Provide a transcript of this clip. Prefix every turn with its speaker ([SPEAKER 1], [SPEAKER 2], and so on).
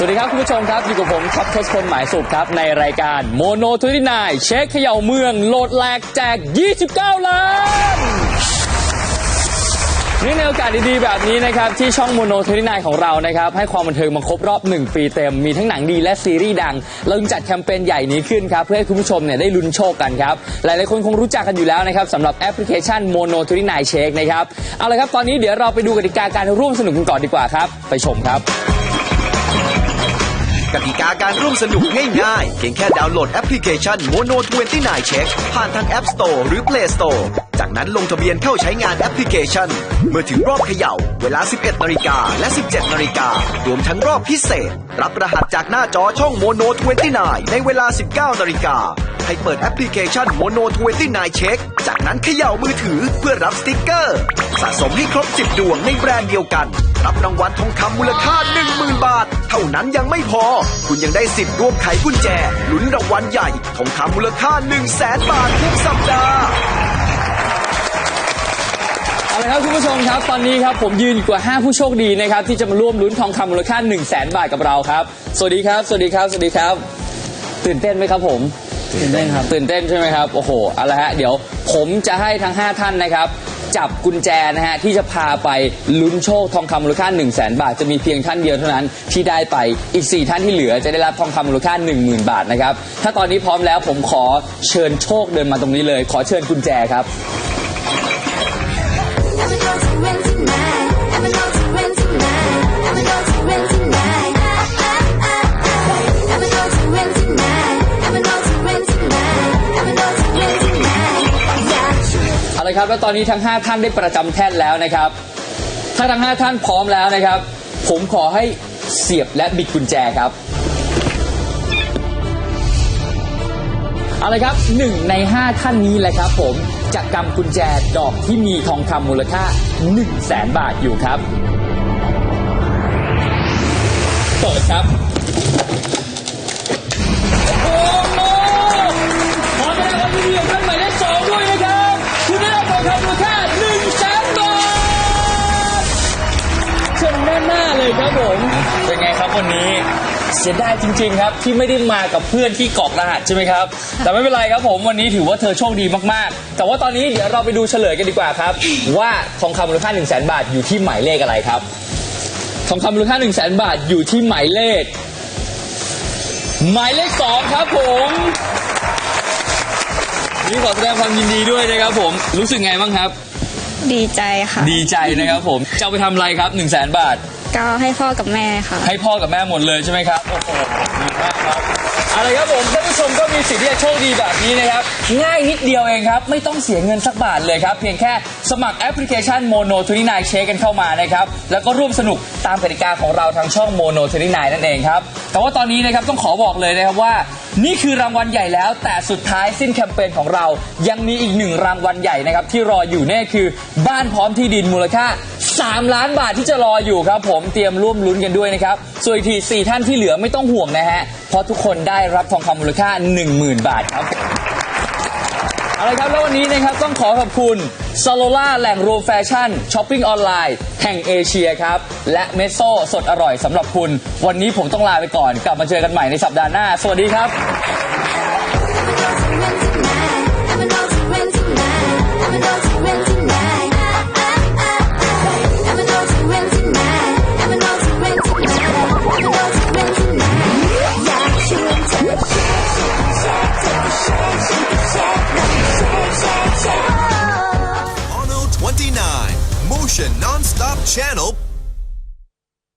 [SPEAKER 1] ส
[SPEAKER 2] วัสดีครับคุณผู้ชมครับ อยู่กับผมท็อปทศพลหมายสุขครับ ในรายการโมโนทวินายเช็คเขย่าเมือง โหลดแหลกแจก 29 ล้านนี่ในโอกาสดีๆ แบบนี้นะครับที่ช่องโมโนทวินายของเรานะครับให้ความบันเทิงมาครบรอบ 1 ปีเต็ม มีทั้งหนังดีและซีรีส์ดัง เราจึงจัดแคมเปญใหญ่นี้ขึ้นครับ เพื่อให้คุณผู้ชมเนี่ยได้ลุ้นโชคกันครับ หลายๆคนคงรู้จักกันอยู่แล้วนะครับสำหรับแอปพลิเคชันโมโนทวินายเช็คนะครับ เอาละครับ ตอนนี้เดี๋ยวเราไปดูกติกาการร่วมสนุกกันก่อนดีกว่าครับ ไปชมครับ
[SPEAKER 3] กติกาการร่วมสนุกง่ายๆ เพียงแค่ดาวน์โหลดแอปพลิเคชัน Mono 29 Check ผ่านทาง App Store หรือ Play Store จากนั้นลงทะเบียนเข้าใช้งานแอปพลิเคชัน เมื่อถึงรอบเขย่า เวลา 11 นาฬิกาและ 17 นาฬิการวมทั้งรอบพิเศษ รับรหัสจากหน้าจอช่อง Mono 29 ในเวลา 19 นาฬิกาให้เปิดแอปพลิเคชัน Mono 29 Check จากนั้นเขย่ามือถือเพื่อรับสติกเกอร์ สะสมให้ครบ 10 ดวงในแบรนด์เดียวกัน รับรางวัลทองคำมูลค่า 10,000 บาท เท่านั้นยังไม่พอ คุณยังได้สิทธิ์ร่วมไขกุญแจลุ้นรางวัลใหญ่ทองคำมูลค่า 1 0 0 0 0แสนบาททุกสัปดาห์
[SPEAKER 2] เอาละครับคุณผู้ชมครับตอนนี้ครับผมยืนอยู่กับ5ผู้โชคดีนะครับที่จะมาร่วมลุ้นทองคำมูลค่า 1 0 0 0 0แบาทกับเราครับ สวัสดีครับ สวัสดีครับ สวัสดีครับ ตื่นเต้นไหมครับผม ตื่นเต้นครับ ตื่นเต้นใช่ไหมครับ โอ้โหเอาละฮะ เดี๋ยวผมจะให้ทั้ง 5 ท่านนะครับ จับกุญแจนะฮะที่จะพาไปลุ้นโชคทองคำมูลค่า 1 0 0 0 0แบาท จะมีเพียงท่านเดียวเท่านั้นที่ได้ไปอีก 4 ท่านที่เหลือจะได้รับทองคำมูลค่า 10,000 บาทนะครับ ถ้าตอนนี้พร้อมแล้วผมขอเชิญโชคเดินมาตรงนี้เลย ขอเชิญกุญแจครับ
[SPEAKER 1] Never know to win น
[SPEAKER 2] เละครับ แล้วตอนนี้ทั้ง 5 ท่านได้ประจำแท่นแล้วนะครับ ถ้าทั้ง 5 ท่านพร้อมแล้วนะครับ ผมขอให้เสียบและบิดกุญแจครับเอาละครับหนึ่งใน 5 ท่านนี้แหละครับผมจะกำกุญแจดอกที่มีทองคำมูลค่า 1 0 0 0 0แสนบาทอยู่ครับ เปิดครับ ครับวันนี้เสียดายจริง ๆ ครับ ที่ไม่ได้มากับเพื่อนที่กรอกรหัสใช่ไหมครับ แต่ไม่เป็นไรครับผมวันนี้ถือว่าเธอโชคดีมากๆ แต่ว่าตอนนี้เดี๋ยวเราไปดูเฉลยกันดีกว่าครับ ว่าทองคำมูลค่า1 0 0 0 0แบาทอยู่ที่หมายเลขอะไรครับ ทองคำมูลค่า1 0 0 0 0แบาทอยู่ที่หมายเลข หมายเลขสองครับผมนี่ขอแสดงความยินดีด้วยนะครับผมรู้สึกไงบ้างครับ
[SPEAKER 4] ดีใจค่ะ
[SPEAKER 2] ดีใจนะครับผมจะเอาไปทำอะไรครับ1 0 0 0 0แบาท
[SPEAKER 4] ก็ให้พ่อกับแม่ค่ะ
[SPEAKER 2] ให้พ่อกับแม่หมดเลยใช่ไหมครับโอ้โหดีมากครับเอาละครับผมท่านผู้ชมก็มีสิทธิ์ที่จะโชคดีแบบนี้นะครับ ง่ายนิดเดียวเองครับ ไม่ต้องเสียเงินสักบาทเลยครับ เพียงแค่สมัครแอปพลิเคชัน Mono 29 Check กันเข้ามานะครับ แล้วก็ร่วมสนุกตามกติกาของเราทางช่อง Mono 29 นั่นเองครับ แต่ว่าตอนนี้นะครับต้องขอบอกเลยนะครับว่า นี่คือรางวัลใหญ่แล้ว แต่สุดท้ายสิ้นแคมเปญของเรา ยังมีอีกหนึ่งรางวัลใหญ่นะครับที่รออยู่แน่คือบ้านพร้อมที่ดินมูลค่า 3 ล้านบาทที่จะรออยู่ครับ ผมเตรียมร่วมลุ้นกันด้วยนะครับ ส่วนอีกที4ท่านที่เหลือไม่ต้องห่วงนะฮะ เพราะทุกคนได้รับทองคำมูลค่า 10,000 บาทครับเอาละครับแล้ววันนี้นะครับต้องขอขอบคุณซาโลล่าแหล่งรวมแฟชั่นช้อปปิ้งออนไลน์แห่งเอเชียครับ และเมโซสดอร่อยสำหรับคุณ วันนี้ผมต้องลาไปก่อน กลับมาเจอกันใหม่ในสัปดาห์หน้า สวัสดีครับ